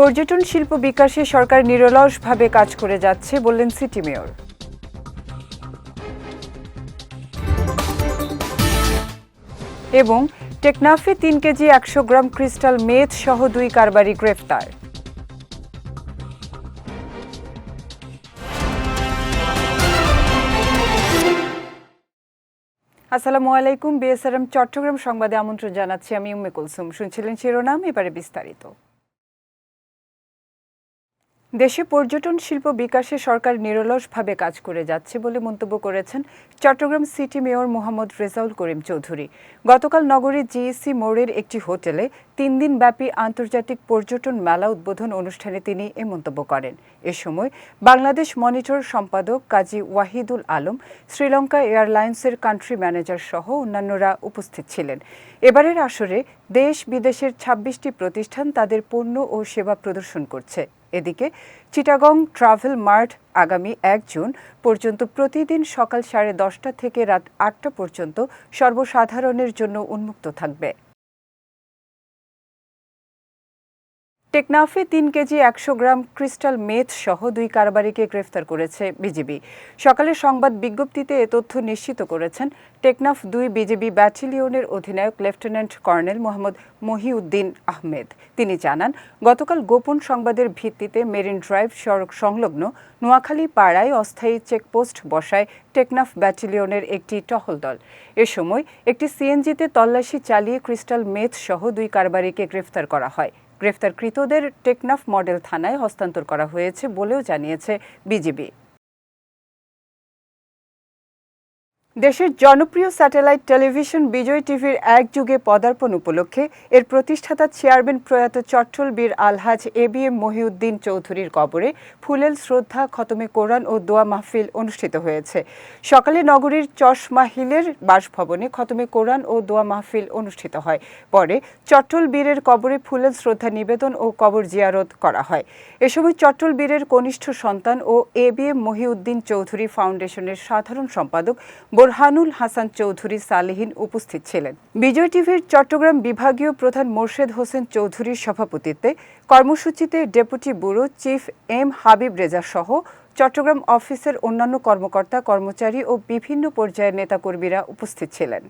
পর্যটন শিল্প বিকাশে সরকার নিরলসভাবে কাজ করে যাচ্ছে বললেন সিটি মেয়র। এবং টেকনাফে তিন কেজি, একশো গ্রাম ক্রিস্টাল মেথ সহ দুই কারবারি গ্রেফতার। আসসালামু আলাইকুম, বিএসআরএম চট্টগ্রাম সংবাদে আমন্ত্রণ জানাচ্ছি আমি উম্মে কুলসুম। শুনছিলেন শিরোনাম, এবারে বিস্তারিত। দেশে পর্যটন শিল্প বিকাশে সরকার নিরলসভাবে কাজ করে যাচ্ছে বলে মন্তব্য করেছেন চট্টগ্রাম সিটি মেয়র মোহাম্মদ রেজাউল করিম চৌধুরী। গতকাল নগরীর জিইসি মোড়ের একটি হোটেলে তিন দিন ব্যাপী আন্তর্জাতিক পর্যটন মেলা উদ্বোধন অনুষ্ঠানে তিনি এ মন্তব্য করেন। এ সময় বাংলাদেশ মনিটর সম্পাদক কাজী ওয়াহিদুল আলম, শ্রীলঙ্কা এয়ারলাইন্সের কান্ট্রি ম্যানেজার সহ অন্যান্যরা উপস্থিত ছিলেন। এবারের আসরে দেশ বিদেশের ছাব্বিশটি প্রতিষ্ঠান তাদের পণ্য ও সেবা প্রদর্শন করছে। এদিকে চিটাগং ট্রাভেল মার্ট আগামী এক জুন পর্যন্ত প্রতিদিন সকাল সাড়ে দশটা থেকে রাত আটটা পর্যন্ত সর্বসাধারণের জন্য উন্মুক্ত থাকবে। টেকনাফে তিন কেজি, একশো গ্রাম ক্রিস্টাল মেথ সহ দুই কারবারিকে গ্রেফতার করেছে বিজিবি। সকালে সংবাদ বিজ্ঞপ্তিতে এ তথ্য নিশ্চিত করেছেন টেকনাফ দুই বিজেপি ব্যাটালিয়নের অধিনায়ক লেফটেন্যান্ট কর্নেল মোহাম্মদ মহিউদ্দিন আহমেদ। তিনি জানান, গতকাল গোপন সংবাদের ভিত্তিতে মেরিন ড্রাইভ সড়ক সংলগ্ন নোয়াখালী পাড়ায় অস্থায়ী চেকপোস্ট বসায় টেকনাফ ব্যাটালিয়নের একটি টহল দল। এ সময় একটি সিএনজিতে তল্লাশি চালিয়ে ক্রিস্টাল মেথ সহ দুই কারবারিকে গ্রেফতার করা হয়। গ্রেফতারকৃতদের টেকনাফ মডেল থানায় হস্তান্তর করা হয়েছে বলেও জানিয়েছে বিজিবি। দেশের জনপ্রিয় স্যাটেলাইট টেলিভিশন বিজয় টিভির এক যুগে পদার্পণ উপলক্ষে এর প্রতিষ্ঠাতা চেয়ারম্যান প্রয়াত চট্টল বীর আলহাজ এ বি এম মহিউদ্দিন চৌধুরীর কবরে ফুলেল শ্রদ্ধা খতমে কোরআন ও দোয়া মাহফিল অনুষ্ঠিত হয়েছে। সকালে নগরীর চশমা হিলের বাসভবনে খতমে কোরআন ও দোয়া মাহফিল অনুষ্ঠিত হয়। পরে চট্টল বীরের কবরে ফুলেল শ্রদ্ধা নিবেদন ও কবর জিয়ারত করা হয়। এ সময় চট্টল বীরের কনিষ্ঠ সন্তান ও A B M Mohiuddin Chowdhury ফাউন্ডেশনের সাধারণ সম্পাদক বোরহানুল হাসান চৌধুরী সালেহীন উপস্থিত ছিলেন। বিজয় টিভির চট্টগ্রাম বিভাগীয় প্রধান মোর্শেদ হোসেন চৌধুরীর সভাপতিত্বে কর্মসূচিতে deputy bureau chief M Habib Reza সহ চট্টগ্রাম অফিসের অন্যান্য কর্মকর্তা, কর্মচারী ও বিভিন্ন পর্যায়ের নেতাকর্মীরা উপস্থিত ছিলেন।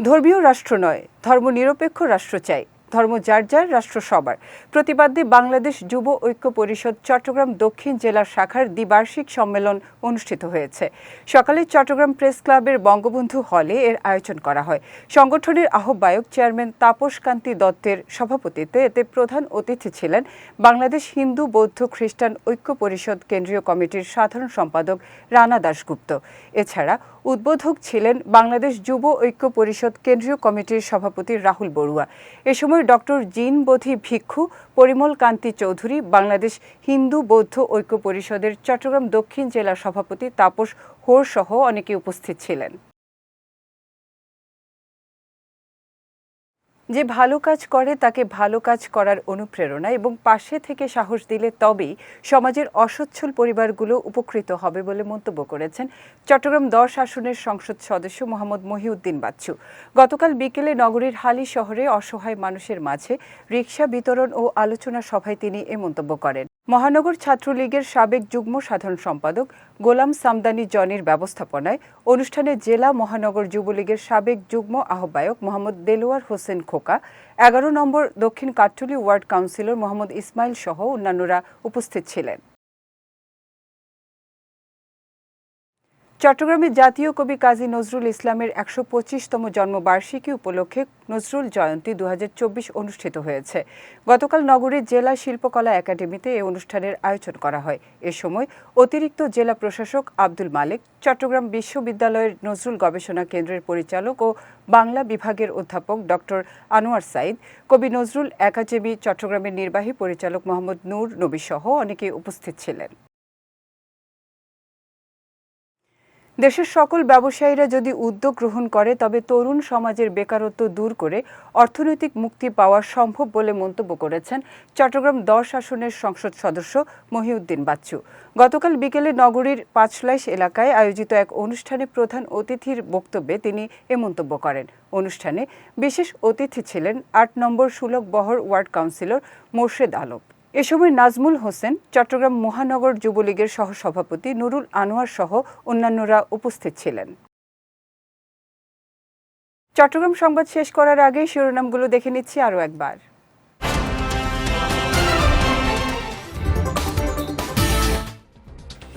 ধর্মীয় রাষ্ট্র নয়, ধর্মনিরপেক্ষ রাষ্ট্র চাই। ধর্ম যার যার, রাষ্ট্র সবার। প্রতিবাদে বাংলাদেশ যুব ঐক্য পরিষদ চট্টগ্রাম দক্ষিণ জেলার শাখার দ্বিবার্ষিক সম্মেলন অনুষ্ঠিত হয়েছে। সকালে চট্টগ্রাম প্রেস ক্লাবের বঙ্গবন্ধু হলে এর আয়োজন করা হয়। সংগঠনের আহ্বায়ক চেয়ারম্যান তাপস কান্তি দত্তের সভাপতিত্বে এতে প্রধান অতিথি ছিলেন বাংলাদেশ হিন্দু বৌদ্ধ খ্রিস্টান ঐক্য পরিষদ কেন্দ্রীয় কমিটির সাধারণ সম্পাদক রানা দাশগুপ্ত। এছাড়া উদ্বোধক ছিলেন বাংলাদেশ যুব ঐক্য পরিষদ কেন্দ্রীয় কমিটির সভাপতি রাহুল বড়ুয়া। এ সময় ডক্টর জিন বোধি ভিক্ষু, পরিমল কান্তি চৌধুরী, বাংলাদেশ হিন্দু বৌদ্ধ ঐক্য পরিষদের চট্টগ্রাম দক্ষিণ জেলা সভাপতি তাপস হোর সহ অনেকে উপস্থিত ছিলেন। যে ভালো কাজ করে তাকে ভালো কাজ করার অনুপ্রেরণা এবং পাশে থেকে সাহস দিলে তবেই সমাজের অসচ্ছল পরিবারগুলো উপকৃত হবে বলে মন্তব্য করেছেন চট্টগ্রাম দশ আসনের সংসদ সদস্য মোহাম্মদ মহিউদ্দিন বাচ্চু। গতকাল বিকেলে নগরীর হালি শহরে অসহায় মানুষের মাঝে রিক্সা বিতরণ ও আলোচনা সভায় তিনি এ মন্তব্য করেন। মহানগর ছাত্রলীগের সাবেক যুগ্ম সাধারণ সম্পাদক গোলাম সামদানি জনির ব্যবস্থাপনায় অনুষ্ঠানে জেলা মহানগর যুবলীগের সাবেক যুগ্ম আহ্বায়ক মোহাম্মদ দেলোয়ার হোসেন খোকা, এগারো নম্বর দক্ষিণ কাঠুলি ওয়ার্ড কাউন্সিলর মোহাম্মদ ইসমাইল সহ অন্যান্যরা উপস্থিত ছিলেন। চট্টগ্রামে জাতীয় কবি কাজী নজরুল ইসলামের একশো পঁচিশতম জন্মবার্ষিকী উপলক্ষে নজরুল জয়ন্তী দু হাজার চব্বিশ অনুষ্ঠিত হয়েছে। গতকাল নগরীর জেলা শিল্পকলা একাডেমিতে এই অনুষ্ঠানের আয়োজন করা হয়। এ সময় অতিরিক্ত জেলা প্রশাসক আব্দুল মালিক, চট্টগ্রাম বিশ্ববিদ্যালয়ের নজরুল গবেষণা কেন্দ্রের পরিচালক ও বাংলা বিভাগের অধ্যাপক ডক্টর আনোয়ার সাইদ কবি নজরুল একাডেমি চট্টগ্রামের নির্বাহী পরিচালক মোহাম্মদ নূর নবী সহ অনেকে উপস্থিত ছিলেন। দেশের সকল ব্যবসায়ীরা যদি উদ্যোগ গ্রহণ করে, তবে তরুণ সমাজের বেকারত্ব দূর করে অর্থনৈতিক মুক্তি পাওয়া সম্ভব বলে মন্তব্য করেছেন চট্টগ্রাম দশ আসনের সংসদ সদস্য মহিউদ্দিন বাচ্চু। গতকাল বিকেলে নগরীর পাঁচলাইশ এলাকায় আয়োজিত এক অনুষ্ঠানে প্রধান অতিথির বক্তব্যে তিনি এ মন্তব্য করেন। অনুষ্ঠানে বিশেষ অতিথি ছিলেন আট নম্বর সুলভ বহর ওয়ার্ড কাউন্সিলর মোর্শেদ আলম। এ সময় নাজমুল হোসেন, চট্টগ্রাম মহানগর যুবলীগের সহসভাপতি নুরুল আনোয়ার সহ অন্যান্যরা উপস্থিত ছিলেন। চট্টগ্রাম সংবাদ শেষ করার আগে শিরোনামগুলো দেখে নিচ্ছি আরও একবার।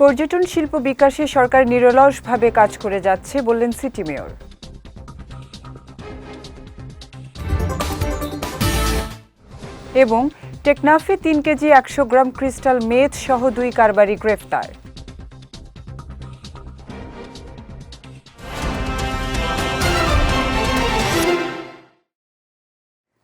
পর্যটন শিল্প বিকাশে সরকার নিরলসভাবে কাজ করে যাচ্ছে বললেন সিটি মেয়র। এবং টেকনাফে তিন কেজি একশো গ্রাম ক্রিস্টাল মেথ সহ দুই কারবারি গ্রেফতার।